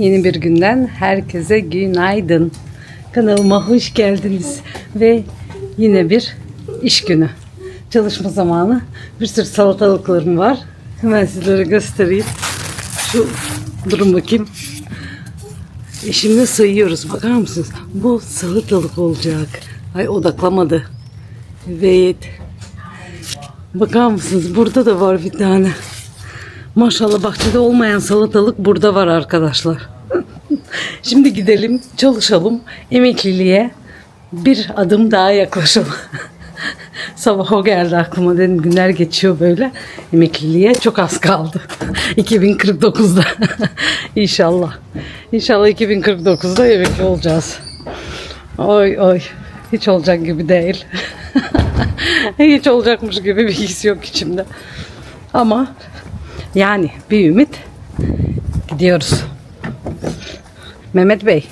Yeni bir günden herkese günaydın. Kanalıma hoş geldiniz. Ve yine bir iş günü. Çalışma zamanı. Bir sürü salatalıklarım var. Hemen sizlere göstereyim. Şu durun bakayım. E şimdi sayıyoruz. Bakar mısınız? Bu salatalık olacak. Ay odaklamadı. Evet. Bakar mısınız? Burada da var bir tane. Maşallah bahçede olmayan salatalık burada var arkadaşlar. Şimdi gidelim, çalışalım. Emekliliğe bir adım daha yaklaşalım. Sabah o geldi aklıma dedim günler geçiyor böyle. Emekliliğe çok az kaldı. 2049'da. İnşallah. İnşallah 2049'da emekli olacağız. Oy oy. Hiç olacak gibi değil. Hiç olacakmış gibi bir his yok içimde. Ama yani bir ümit gidiyoruz. Mehmet Bey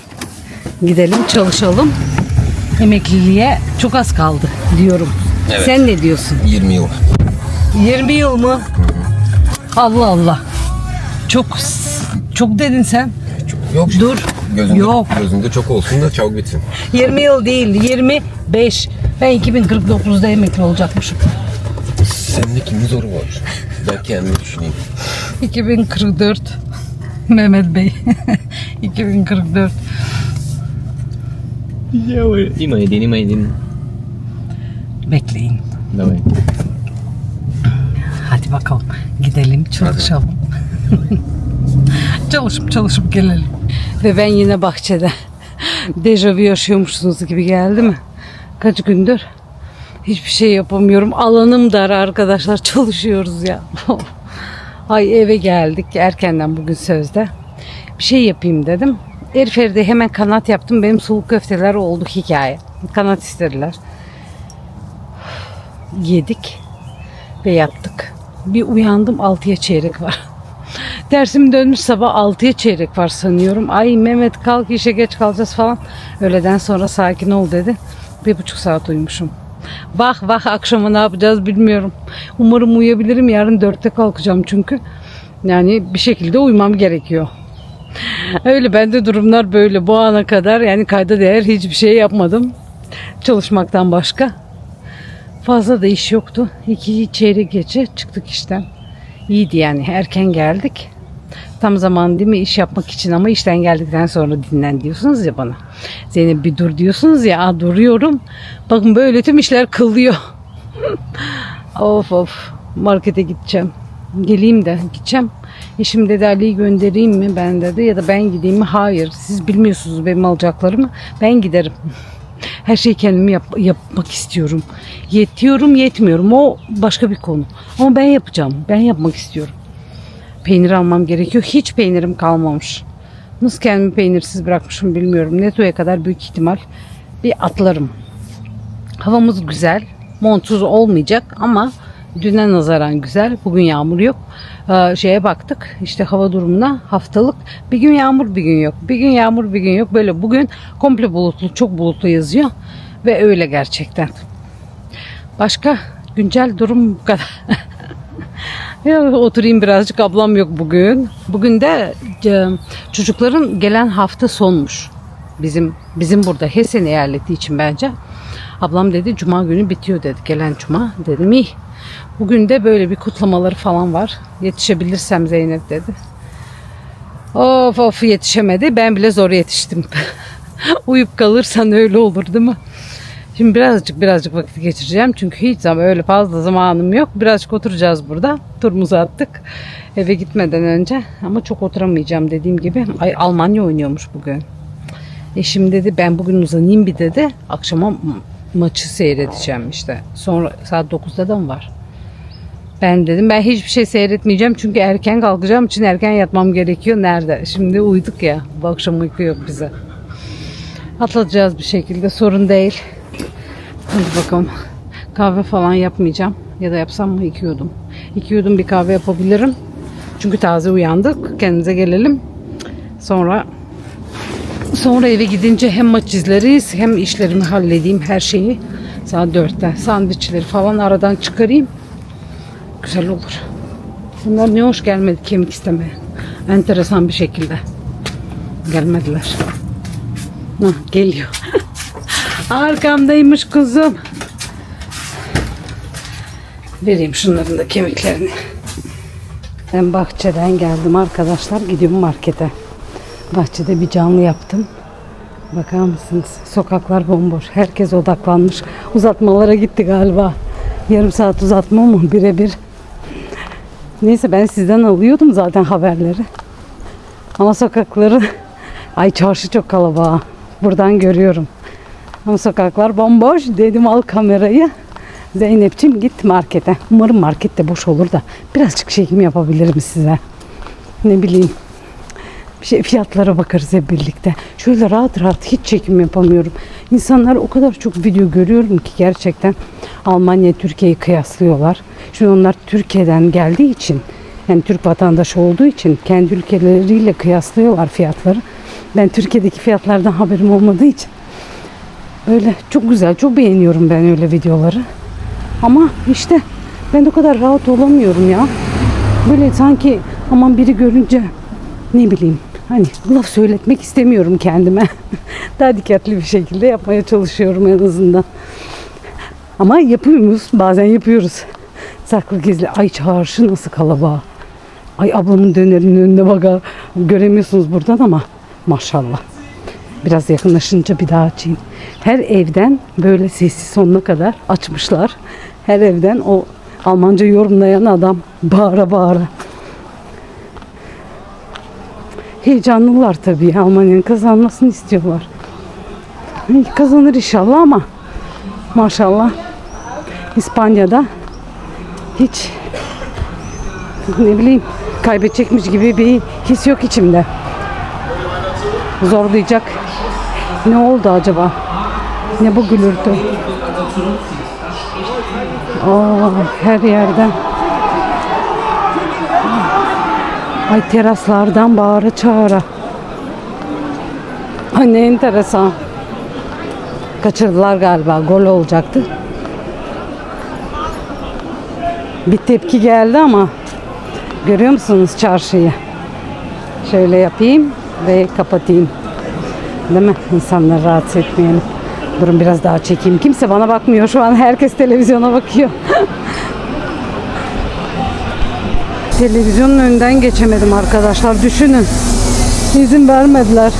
gidelim çalışalım. Emekliliğe çok az kaldı diyorum. Evet. Sen ne diyorsun? 20 yıl. 20 yıl mı? Allah Allah. Çok çok dedin sen. Yok Dur. Gözünde, Yok. Gözünde çok olsun da çabuk bitsin. 20 yıl değil 25. Ben 2049'da emekli olacakmışım. Senin kimin zoru var? ben kendim düşüneyim. 2044 Mehmet Bey. 2044. Ya İma edin, ima edin. Bekleyin. Demek. Hadi bakalım. Gidelim çalışalım. çalışıp çalışıp gelelim. Ve ben yine bahçede. Dejavu yaşıyormuşsunuz gibi geldi mi? Kaç gündür? Hiçbir şey yapamıyorum alanım dar arkadaşlar çalışıyoruz ya ay eve geldik erkenden bugün sözde bir şey yapayım dedim Eriferi'de hemen kanat yaptım benim soğuk köfteler oldu hikaye kanat istediler yedik ve yattık. Bir uyandım 6'ya çeyrek var. Dersim dönmüş sabah 6'ya çeyrek var sanıyorum. Ay Mehmet kalk işe geç kalacağız falan. Öğleden sonra sakin ol dedi. Bir buçuk saat uyumuşum. Bak bak akşama ne yapacağız bilmiyorum. Umarım uyuyabilirim. Yarın dörtte kalkacağım çünkü. Yani bir şekilde uyumam gerekiyor. Öyle bende durumlar böyle. Bu ana kadar yani kayda değer hiçbir şey yapmadım. Çalışmaktan başka. Fazla da iş yoktu. İki çeyrek geçe çıktık işten. İyiydi yani. Erken geldik. Tam zaman değil mi iş yapmak için ama işten geldikten sonra dinlen diyorsunuz ya bana. Zeynep bir dur diyorsunuz ya. Aa, duruyorum. Bakın böyle tüm işler kılıyor. of of. Markete gideceğim. Geleyim de gideceğim. Eşim dedi Ali'yi göndereyim mi ben dedi ya da ben gideyim mi? Hayır. Siz bilmiyorsunuz benim alacaklarımı. Ben giderim. Her şeyi kendim yap- yapmak istiyorum. Yetiyorum, yetmiyorum. O başka bir konu. Ama ben yapacağım. Ben yapmak istiyorum. Peynir almam gerekiyor. Hiç peynirim kalmamış. Nasıl kendimi peynirsiz bırakmışım bilmiyorum. Neto'ya kadar büyük ihtimal bir atlarım. Havamız güzel. Montsuz olmayacak ama düne nazaran güzel. Bugün yağmur yok. Ee, şeye baktık işte hava durumuna haftalık bir gün yağmur bir gün yok. Bir gün yağmur bir gün yok. Böyle bugün komple bulutlu çok bulutlu yazıyor. Ve öyle gerçekten. Başka güncel durum bu kadar. Ya oturayım birazcık ablam yok bugün. Bugün de e, çocukların gelen hafta sonmuş. Bizim bizim burada Hessen eyaleti için bence. Ablam dedi cuma günü bitiyor dedi. Gelen cuma dedim iyi. Bugün de böyle bir kutlamaları falan var. Yetişebilirsem Zeynep dedi. Of of yetişemedi. Ben bile zor yetiştim. Uyup kalırsan öyle olur değil mi? Şimdi birazcık birazcık vakit geçireceğim. Çünkü hiç zaman öyle fazla zamanım yok. Birazcık oturacağız burada. Turumuzu attık. Eve gitmeden önce. Ama çok oturamayacağım dediğim gibi. Ay Almanya oynuyormuş bugün. Eşim dedi ben bugün uzanayım bir dedi. Akşama ma- maçı seyredeceğim işte. Sonra saat 9'da da mı var? Ben dedim ben hiçbir şey seyretmeyeceğim çünkü erken kalkacağım için erken yatmam gerekiyor. Nerede? Şimdi uyuduk ya. Bu akşam uyku yok bize. Atlatacağız bir şekilde sorun değil. Hadi bakalım. Kahve falan yapmayacağım. Ya da yapsam mı iki yudum. İki yudum bir kahve yapabilirim. Çünkü taze uyandık. Kendimize gelelim. Sonra sonra eve gidince hem maç izleriz hem işlerimi halledeyim her şeyi. Saat dörtte. Sandviçleri falan aradan çıkarayım. Güzel olur. Bunlar ne hoş gelmedi kemik istemeye. Enteresan bir şekilde. gelmediler. Hah, geliyor. Arkamdaymış kuzum. Vereyim şunların da kemiklerini. Ben bahçeden geldim arkadaşlar. Gidiyorum markete. Bahçede bir canlı yaptım. Bakar mısınız? Sokaklar bomboş. Herkes odaklanmış. Uzatmalara gitti galiba. Yarım saat uzatma mı? Birebir. Neyse ben sizden alıyordum zaten haberleri. Ama sokakları... Ay çarşı çok kalabalık. Buradan görüyorum. Ama sokaklar bomboş. Dedim al kamerayı. Zeynep'ciğim git markete. Umarım markette boş olur da birazcık çekim yapabilirim size. Ne bileyim. Bir şey fiyatlara bakarız hep birlikte. Şöyle rahat rahat hiç çekim yapamıyorum. İnsanlar o kadar çok video görüyorum ki gerçekten Almanya Türkiye'yi kıyaslıyorlar. Şimdi onlar Türkiye'den geldiği için yani Türk vatandaşı olduğu için kendi ülkeleriyle kıyaslıyorlar fiyatları. Ben Türkiye'deki fiyatlardan haberim olmadığı için öyle çok güzel, çok beğeniyorum ben öyle videoları. Ama işte ben o kadar rahat olamıyorum ya. Böyle sanki aman biri görünce ne bileyim hani laf söyletmek istemiyorum kendime. Daha dikkatli bir şekilde yapmaya çalışıyorum en azından. Ama yapıyoruz. Bazen yapıyoruz. Saklı gizli. Ay çarşı nasıl kalabalık. Ay ablamın dönerinin önünde baka göremiyorsunuz buradan ama maşallah. Biraz yakınlaşınca bir daha açayım. Her evden böyle sessiz sonuna kadar açmışlar. Her evden o Almanca yorumlayan adam bağıra bağıra. Heyecanlılar tabii. Almanya'nın kazanmasını istiyorlar. Kazanır inşallah ama maşallah İspanya'da hiç ne bileyim kaybedecekmiş gibi bir his yok içimde. Zorlayacak. Ne oldu acaba? Ne bu gülürtü? Aa, her yerden. Ay teraslardan bağıra çağıra. Ay ne enteresan. Kaçırdılar galiba. Gol olacaktı. Bir tepki geldi ama görüyor musunuz çarşıyı? Şöyle yapayım ve kapatayım. Değil mi? İnsanları rahatsız etmeyelim. Durun biraz daha çekeyim. Kimse bana bakmıyor şu an. Herkes televizyona bakıyor. Televizyonun önünden geçemedim arkadaşlar. Düşünün. İzin vermediler.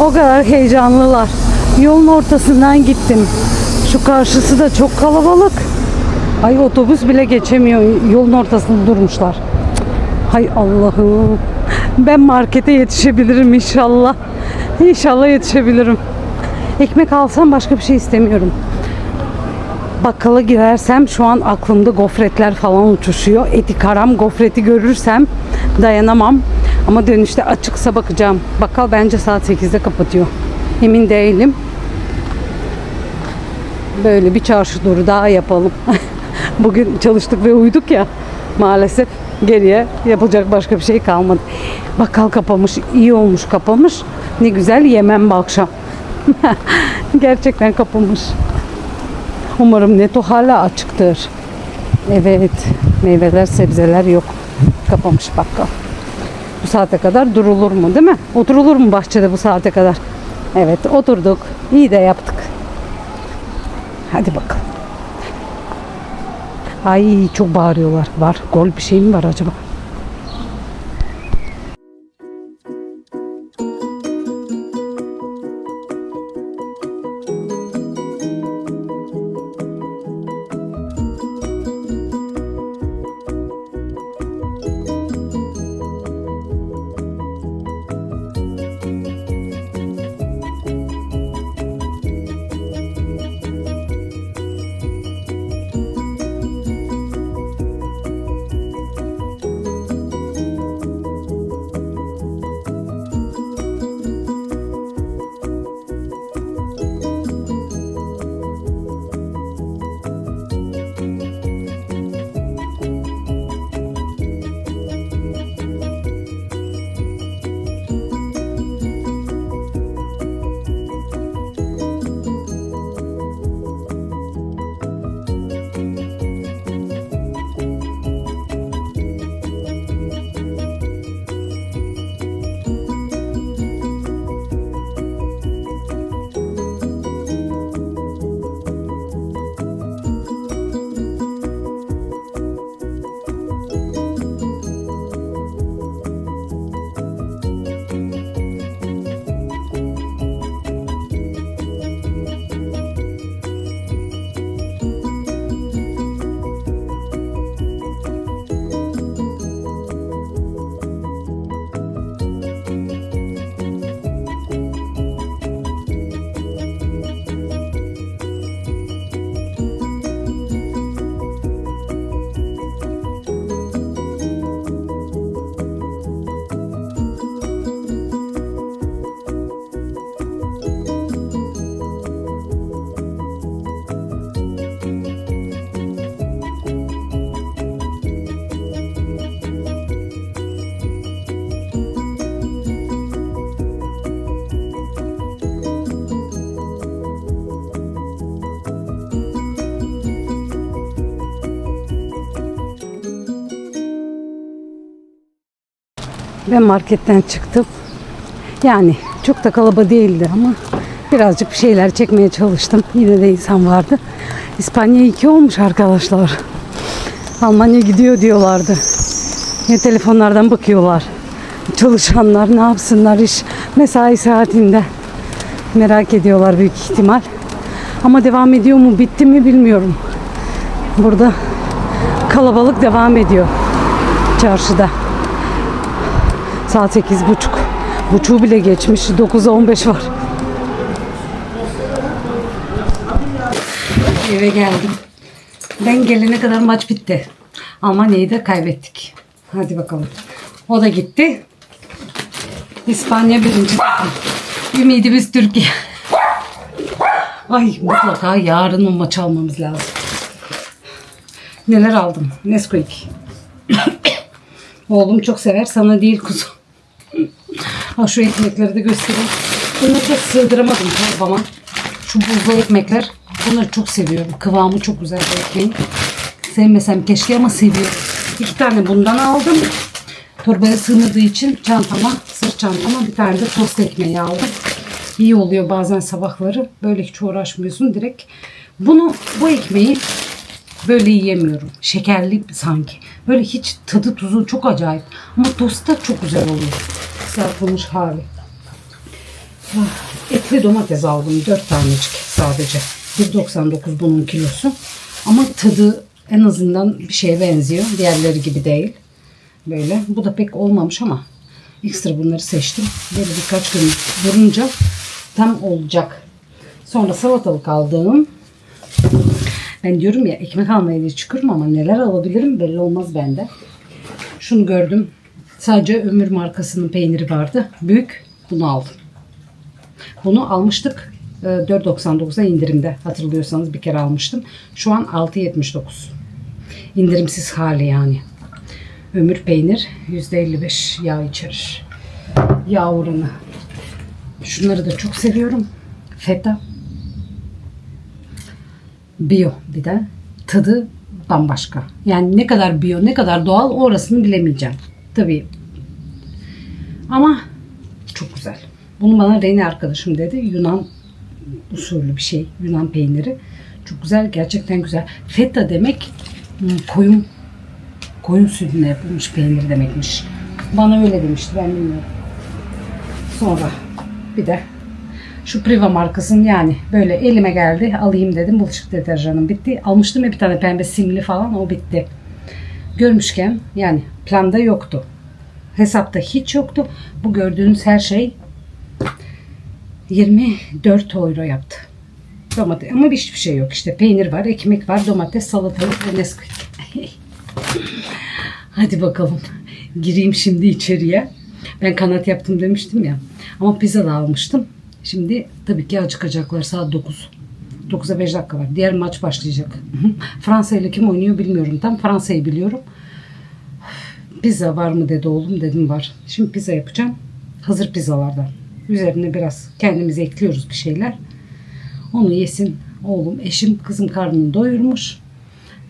O kadar heyecanlılar. Yolun ortasından gittim. Şu karşısı da çok kalabalık. Ay otobüs bile geçemiyor. Yolun ortasında durmuşlar. Hay Allah'ım. Ben markete yetişebilirim inşallah. İnşallah yetişebilirim. Ekmek alsam başka bir şey istemiyorum. Bakkala girersem şu an aklımda gofretler falan uçuşuyor. Eti karam gofreti görürsem dayanamam. Ama dönüşte açıksa bakacağım. Bakkal bence saat 8'de kapatıyor. Emin değilim. Böyle bir çarşı turu daha yapalım. Bugün çalıştık ve uyuduk ya. Maalesef geriye yapılacak başka bir şey kalmadı. Bakkal kapamış. iyi olmuş kapamış. Ne güzel yemem bu akşam. Gerçekten kapamış. Umarım Neto hala açıktır. Evet. Meyveler, sebzeler yok. Kapamış bakkal. Bu saate kadar durulur mu değil mi? Oturulur mu bahçede bu saate kadar? Evet oturduk. İyi de yaptık. Hadi bakalım. Ay çok bağırıyorlar. Var. Gol bir şey mi var acaba? Ben marketten çıktım. Yani çok da kalabalık değildi ama birazcık bir şeyler çekmeye çalıştım. Yine de insan vardı. İspanya 2 olmuş arkadaşlar. Almanya gidiyor diyorlardı. Ya telefonlardan bakıyorlar. Çalışanlar ne yapsınlar iş mesai saatinde. Merak ediyorlar büyük ihtimal. Ama devam ediyor mu bitti mi bilmiyorum. Burada kalabalık devam ediyor çarşıda. Saat sekiz buçuk. Buçuğu bile geçmiş. 9'a 15 var. Eve geldim. Ben gelene kadar maç bitti. Almanya'yı da kaybettik. Hadi bakalım. O da gitti. İspanya birinci. Ümidimiz Türkiye. Ay mutlaka yarın o maç almamız lazım. Neler aldım? Nesquik. Oğlum çok sever. Sana değil kuzum. Ha şu ekmekleri de göstereyim. Bunları da sığdıramadım torbama. Şu buzlu ekmekler. Bunları çok seviyorum. Kıvamı çok güzel bu ekmeğin. Sevmesem keşke ama seviyorum. İki tane bundan aldım. Torbaya sığmadığı için çantama, sırt çantama bir tane de tost ekmeği aldım. İyi oluyor bazen sabahları. Böyle hiç uğraşmıyorsun direkt. Bunu, bu ekmeği böyle yiyemiyorum. Şekerli sanki. Böyle hiç tadı tuzu çok acayip. Ama tostta çok güzel oluyor. Kızartılmış hali. Ah, Etli domates aldım. 4 tanecik sadece. 1.99 bunun kilosu. Ama tadı en azından bir şeye benziyor. Diğerleri gibi değil. Böyle. Bu da pek olmamış ama ekstra bunları seçtim. Böyle birkaç gün durunca tam olacak. Sonra salatalık aldım. Ben diyorum ya ekmek almaya çıkıyorum ama neler alabilirim belli olmaz bende. Şunu gördüm. Sadece Ömür markasının peyniri vardı. Büyük. Bunu aldım. Bunu almıştık. e, 4.99'a indirimde. Hatırlıyorsanız bir kere almıştım. Şu an 6.79. İndirimsiz hali yani. Ömür peynir %55 yağ içerir. Yağ oranı. Şunları da çok seviyorum. Feta. Bio bir de. Tadı bambaşka. Yani ne kadar bio, ne kadar doğal orasını bilemeyeceğim. Tabii. Ama çok güzel. Bunu bana Reni arkadaşım dedi. Yunan usulü bir şey. Yunan peyniri. Çok güzel. Gerçekten güzel. Feta demek hmm, koyun koyun sütüne yapılmış peynir demekmiş. Bana öyle demişti. Ben bilmiyorum. Sonra bir de şu Priva markasının yani böyle elime geldi alayım dedim bulaşık deterjanım bitti. Almıştım ya bir tane pembe simli falan o bitti. Görmüşken yani planda yoktu. Hesapta hiç yoktu. Bu gördüğünüz her şey 24 euro yaptı. Domates ama hiçbir şey yok işte peynir var, ekmek var, domates, salatalık ve Nesquik. Hadi bakalım. Gireyim şimdi içeriye. Ben kanat yaptım demiştim ya. Ama pizza da almıştım. Şimdi tabii ki acıkacaklar saat 9. 9'a 5 dakika var. Diğer maç başlayacak. Fransa ile kim oynuyor bilmiyorum. Tam Fransa'yı biliyorum. Pizza var mı dedi oğlum. Dedim var. Şimdi pizza yapacağım. Hazır pizzalardan. Üzerine biraz kendimize ekliyoruz bir şeyler. Onu yesin oğlum. Eşim kızım karnını doyurmuş.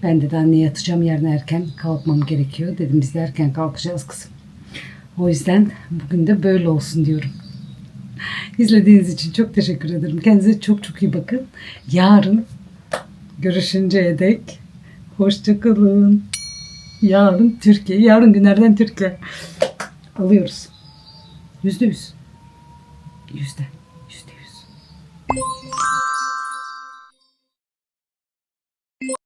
Ben de anne yatacağım yarın erken kalkmam gerekiyor. Dedim biz de erken kalkacağız kızım. O yüzden bugün de böyle olsun diyorum. İzlediğiniz için çok teşekkür ederim. Kendinize çok çok iyi bakın. Yarın görüşünceye dek hoşçakalın. Yarın Türkiye. Yarın günlerden Türkiye. Alıyoruz. Yüzde yüz. Yüzde. Yüzde yüz.